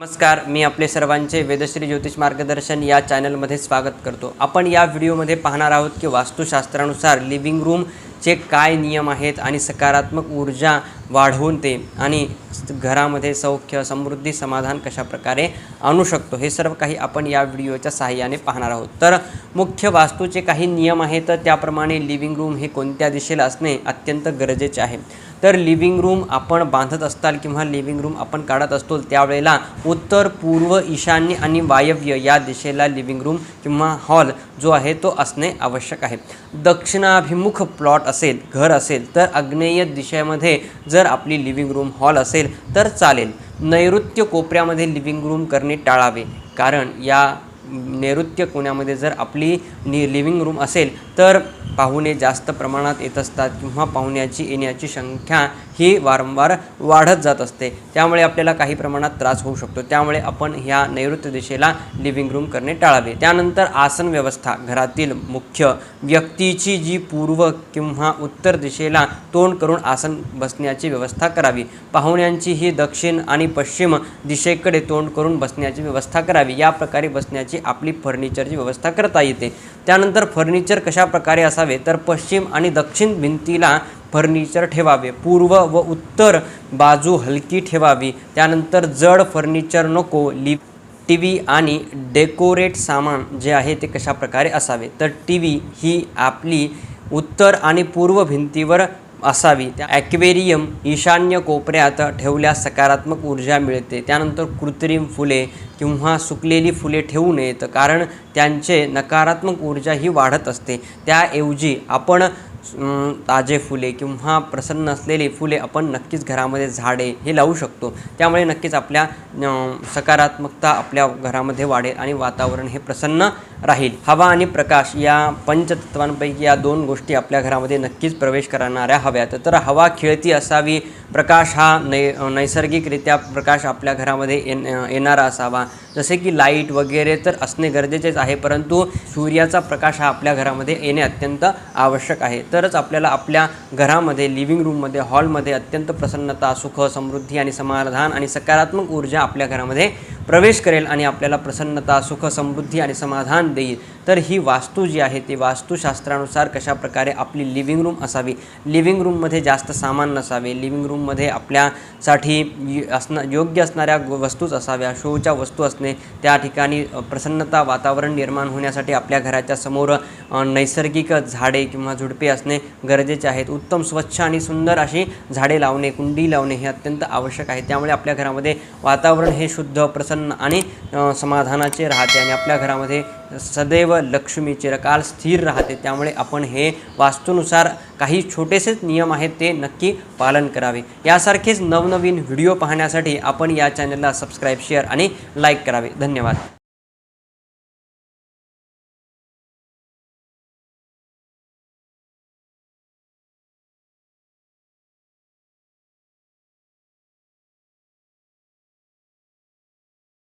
नमस्कार मी आपले सर्वांचे वेदश्री ज्योतिष मार्गदर्शन या चॅनलमध्ये स्वागत करतो. आपण या व्हिडिओमध्ये पाहणार आहोत की वास्तुशास्त्रानुसार लिव्हिंग रूमचे काय नियम आहेत आणि सकारात्मक ऊर्जा वाढवून ते आणि घरामध्ये सौख्य समृद्धी समाधान कशा प्रकारे आणू शकतो हे सर्व काही आपण या व्हिडिओच्या सहाय्याने पाहणार आहोत. तर मुख्य वास्तूचे काही नियम आहेत त्याप्रमाणे लिव्हिंग रूम हे कोणत्या दिशेला असणे अत्यंत गरजेचे आहे. तर लिव्हिंग रूम आपण बांधत असताल किंवा लिव्हिंग रूम आपण काढत असतो त्यावेळेला उत्तर पूर्व ईशान्य आणि वायव्य या दिशेला लिव्हिंग रूम किंवा हॉल जो आहे तो असणे आवश्यक आहे. दक्षिणाभिमुख प्लॉट असेल घर असेल तर आग्नेय दिशेमध्ये जर आपली लिव्हिंग रूम हॉल असेल तर चालेल. नैऋत्य कोपऱ्यामध्ये लिव्हिंग रूम करणे टाळावे. कारण या नैऋत्य कोण्यामध्ये जर आपली नि लिव्हिंग रूम असेल तर पाहुणे जास्त प्रमाणात येत असतात किंवा पाहुण्याची येण्याची संख्या ही वारंवार वाढत जात असते. त्यामुळे आपल्याला काही प्रमाणात त्रास होऊ शकतो. त्यामुळे आपण ह्या नैऋत्य दिशेला लिव्हिंग रूम करणे टाळावे. त्यानंतर आसन व्यवस्था. घरातील मुख्य व्यक्तीची जी पूर्व किंवा उत्तर दिशेला तोंड करून आसन बसण्याची व्यवस्था करावी. पाहुण्यांची ही दक्षिण आणि पश्चिम दिशेकडे तोंड करून बसण्याची व्यवस्था करावी. या प्रकारे बसण्याची आपली फर्निचरची व्यवस्था करता येते. त्यानंतर फर्निचर कशा प्रकारे असावे? तर पश्चिम आणि दक्षिण भिंतीला फर्निचर ठेवावे. पूर्व व उत्तर बाजू हलकी ठेवावी. त्यानंतर जड फर्निचर नको लिप टी व्ही आणि डेकोरेट सामान जे आहे ते कशा प्रकारे असावे? तर टी व्ही ही आपली उत्तर आणि पूर्व भिंतीवर असावी. त्या ॲक्वेरियम ईशान्य कोपऱ्यात ठेवल्यास सकारात्मक ऊर्जा मिळते. त्यानंतर कृत्रिम फुले किंवा सुकलेली फुले ठेवू नयेत कारण त्यांचे नकारात्मक ऊर्जा ही वाढत असते. त्याऐवजी आपण ताजे फुले किंवा प्रसन्न असलेली फुले आपण नक्कीच घरामध्ये झाडे हे लावू शकतो. त्यामुळे नक्कीच आपल्या सकारात्मकता आपल्या घरामध्ये वाढेल आणि वातावरण हे प्रसन्न राहील. हवा आणि प्रकाश या पंचतत्वांपैकी या दोन गोष्टी आपल्या घरामध्ये नक्कीच प्रवेश करणाऱ्या हव्यात. तर हवा खेळती असावी प्रकाश हा नै नैसर्गिकरित्या प्रकाश आपल्या घरामध्ये येन येणारा असावा. जसे की लाइट वगैरे तर असणे गरजेचेच आहे परंतु सूर्याचा प्रकाश हा आपल्या घरामध्ये येणे अत्यंत आवश्यक आहे. तरच आपल्याला आपल्या घरामध्ये लिव्हिंग रूममध्ये हॉलमध्ये अत्यंत प्रसन्नता सुख समृद्धी आणि समाधान आणि सकारात्मक ऊर्जा आपल्या घरामध्ये प्रवेश करेल आणि आपल्याला प्रसन्नता सुख समृद्धी आणि समाधान देईल. तर ही वास्तू जी आहे ती वास्तुशास्त्रानुसार कशा प्रकारे आपली लिव्हिंग रूम असावी? लिव्हिंग रूममध्ये जास्त सामान नसावे. लिव्हिंग रूममध्ये आपल्यासाठी असणं योग्य असणाऱ्या वस्तूच असाव्या. शोच्या वस्तू असणे त्या ठिकाणी प्रसन्नता वातावरण निर्माण होण्यासाठी आपल्या घराच्या समोर नैसर्गिक झाडे किंवा झुडपे असणे गरजेचे आहेत. उत्तम स्वच्छ आणि सुंदर अशी झाडे लावणे कुंडी लावणे हे अत्यंत आवश्यक आहे. त्यामुळे आपल्या घरामध्ये वातावरण हे शुद्ध प्रसन्न आणि समाधानाचे राहते आणि आपल्या घरामध्ये सदैव लक्ष्मीचे चिरकाल स्थिर राहते. त्यामुळे आपण हे वास्तूनुसार काही छोटेसेच नियम आहेत ते नक्की पालन करावे. यासारखेच नवनवीन व्हिडिओ पाहण्यासाठी आपण या चॅनलला सबस्क्राईब शेअर आणि लाईक करावे. धन्यवाद.